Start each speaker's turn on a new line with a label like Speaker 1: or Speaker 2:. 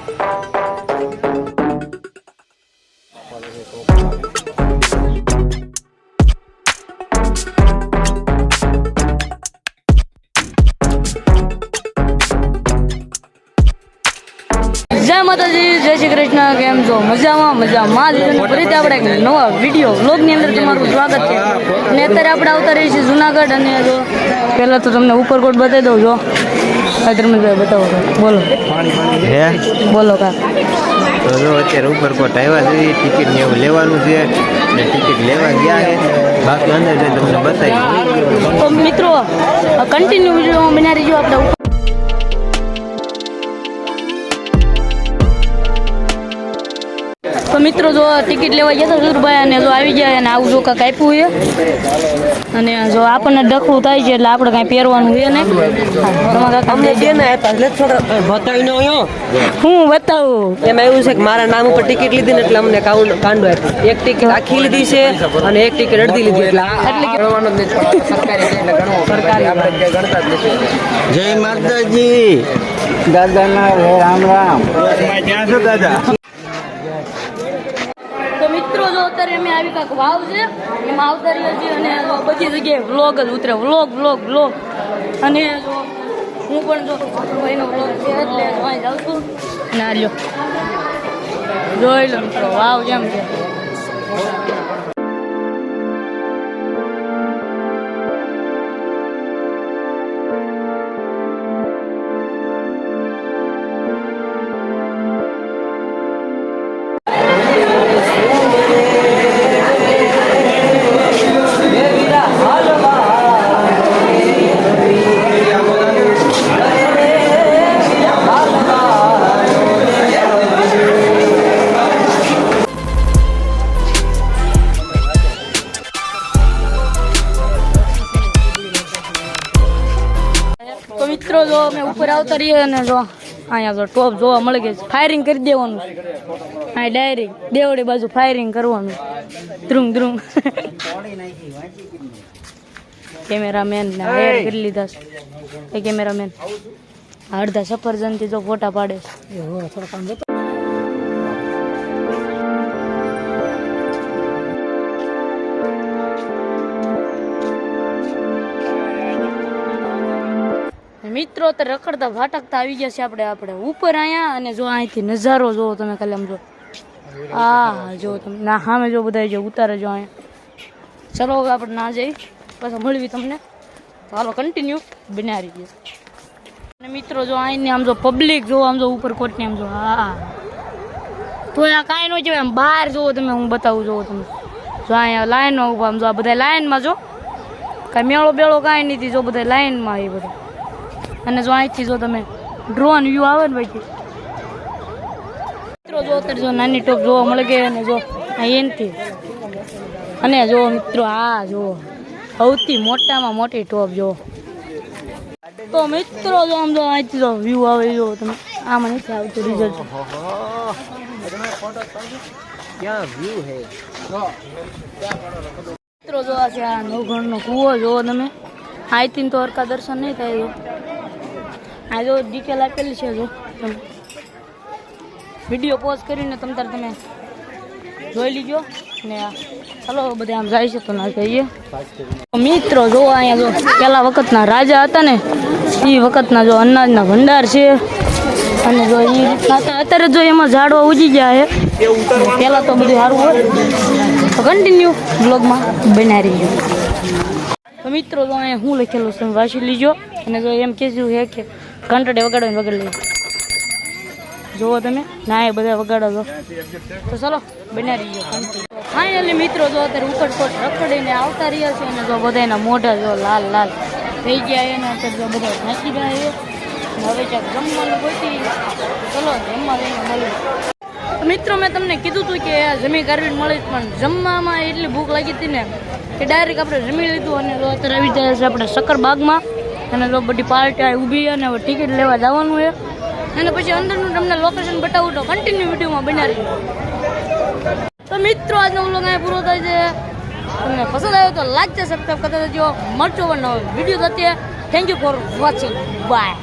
Speaker 1: જય માતાજી જય શ્રી કૃષ્ણ કેમ છો? મજામાં મજામાં. છો. ફરીથી આપણે એક નવા વીડિયો બ્લોગની અંદર તમારું સ્વાગત છે. અને અત્યારે આપણે આવતા રહીએ છીએ જુનાગઢ અને જો પહેલાં તો તમને ઉપરકોટ બતાવી દઉં જો. આ ધર્મેશભાઈ બતાવો બોલો.
Speaker 2: હે?
Speaker 1: બોલો કા
Speaker 2: તો જો અત્યારે ઉપરકોટ આવ્યા છે ટિકિટ ને એવું લેવાનું છે. ને ટિકિટ લેવા ગયા છે. બાકી અંદર જઈને તમને બતાવી
Speaker 1: તો મિત્રો કન્ટિન્યુ વીડિયો બનાવી રહીજો આપણે મિત્રો જો ટિકિટ લેવા ગયા હતા સુરભાઈ અને જો આવી ગયા અને આવું જો કાંઈક આપ્યું છે. અને જો આપણને ડખલું થાય છે એટલે આપણે કાંઈ પહેરવાનું છે ને. તમારા
Speaker 3: જે ને એટલે થોડા
Speaker 1: હું બતાવું.
Speaker 3: એમાં એવું છે કે મારા નામ ઉપર ટિકિટ લીધી ને એટલે અમને કાંડો આપ્યો. એક ટિકિટ આખી લીધી છે અને એક ટિકિટ અડધી લીધી એટલે આ-
Speaker 2: જય માતાજી. દાદાના રામ રામ. ત્યાં છો દાદા
Speaker 1: તો અત્યારે અમે આવી કાંક વાવ છે. આવતા રહીએ છીએ અને બધી જગ્યાએ વ્લોગ જ ઉતરે. વ્લોગ વ્લોગ વ્લોગ અને હું પણ જો ભાઈનો વ્લોગ છે એટલે અહીં જાઉં છું. ના લ્યો જોઈ લો મિત્રો, વાવ કેમ છે. જો અમે ઉપર આવતા રહીએ અને જો અહીંયા જો ટોપ જોવા મળી ગઈ ફાયરિંગ કરી દેવાનું. હા ડાયરેક્ટ દેવડી બાજુ ફાયરિંગ કરવાનું. ધ્રુમ ધ્રુમ. કેમેરામેન ને હાયર કરી લીધા છે. એ કેમેરામેન અડધા સફરજનથી જો ફોટા પાડે છે. મિત્રો તો રખડતા ભાટકતા આવી ગયા છે આપણે આપણે ઉપર અહીંયા અને જો અહીંથી નજારો જોવો તમે ખાલી આમ જો. હા જો તમે. ના, સામે જો બધા જો ઉતારે જો અહીંયા. ચલો આપણે ના જઈ, પાછા મળવી તમને. તો હાલો કન્ટિન્યુ બનાવી દઈએ અને મિત્રો, જો અહીંની આમ જો પબ્લિક જો, આમ જો ઉપર કોટની આમ જો, હા. તો આ કાંઈ ન કહેવાય આમ બહાર જોવો તમે, હું બતાવું જોવો તમે જો અહીંયા લાઈનમાં ઊભા આમ જો આ બધા લાઈનમાં જો. કાંઈ મેળો બેળો કાંઈ નથી, જો બધા લાઈનમાં એ બધા. અને જો અહીંથી જો તમે ડ્રોન વ્યૂ આવે ને ભાઈ મિત્રો, જો અત્યારે જો નાની ટોપ જોવા મળે ગઈ અને જો અહીંથી અને જો મિત્રો, આ જો સૌથી મોટામાં મોટી ટોપ જો. તો મિત્રો, જો આમ જો અહીંથી જો વ્યૂ આવે જો તમે આમાં નથી આવતું રિઝલ્ટ મિત્રો, જો છે આ નવઘણનો કૂવો જોવો તમે અહીંથી તો હરકા દર્શન નહીં થાય આ જો ડિટેલ આપેલી છે જો. તમે વીડિયો પોઝ કરીને તમ તાર તમે જોઈ લીજો. ને ચાલો, બધા આમ જાય છે તો ના જઈએ. મિત્રો, જો અહીંયા જો પેલા વખતના રાજા હતા ને એ વખતના જો અનાજના ભંડાર છે. અને જો એ અત્યારે જો એમાં ઝાડવા ઉજી ગયા છે. પહેલાં તો બધું સારું હોય. કન્ટિન્યુ બ્લોગમાં બનાવી રહીજો મિત્રો તો અહીંયા હું લખેલું છે, વાંચી લીજો. અને જો એમ કહેજો છે કે ઘંટડે વગાડો વગાડી લઈએ જુઓ તમે, ના, એ બધા વગાડો છો. તો ચલો બનાવી ગયો ફાઇનલી મિત્રો, જો અત્યારે ઉપરકોટ રખડીને આવતા રહ્યા છે, અને જો બધાના મોઢા જો લાલ લાલ થઈ ગયા એને અત્યારે જો બધા નાખી ગયા છે હવે ક્યાંક જમવાનું ગોતી ચલો, જમવા લઈને મળીએ. મિત્રો, મેં તમને કીધું હતું કે જમી કરવી મળી પણ જમવામાં એટલી ભૂખ લાગી હતી ને કે ડાયરેક્ટ આપણે જમી લીધું, અને જો અત્યારે આવી જાય છે આપણે શક્કરબાગમાં અને જો બધી પાર્ટી આ ઊભી અને હવે ટિકિટ લેવા જવાનું છે. અને પછી અંદરનું તમને લોકેશન બતાવું તો કન્ટિન્યુ વિડીયોમાં બનાવી તો મિત્રો, આજનો વ્લોગ અહીંયા પૂરો થાય છે. તમને પસંદ આવ્યો તો લાઈક છે સબસ્ક્રાઈબ કરતા રહેજો. મળજો નવો વીડિયો થતી thank you for watching bye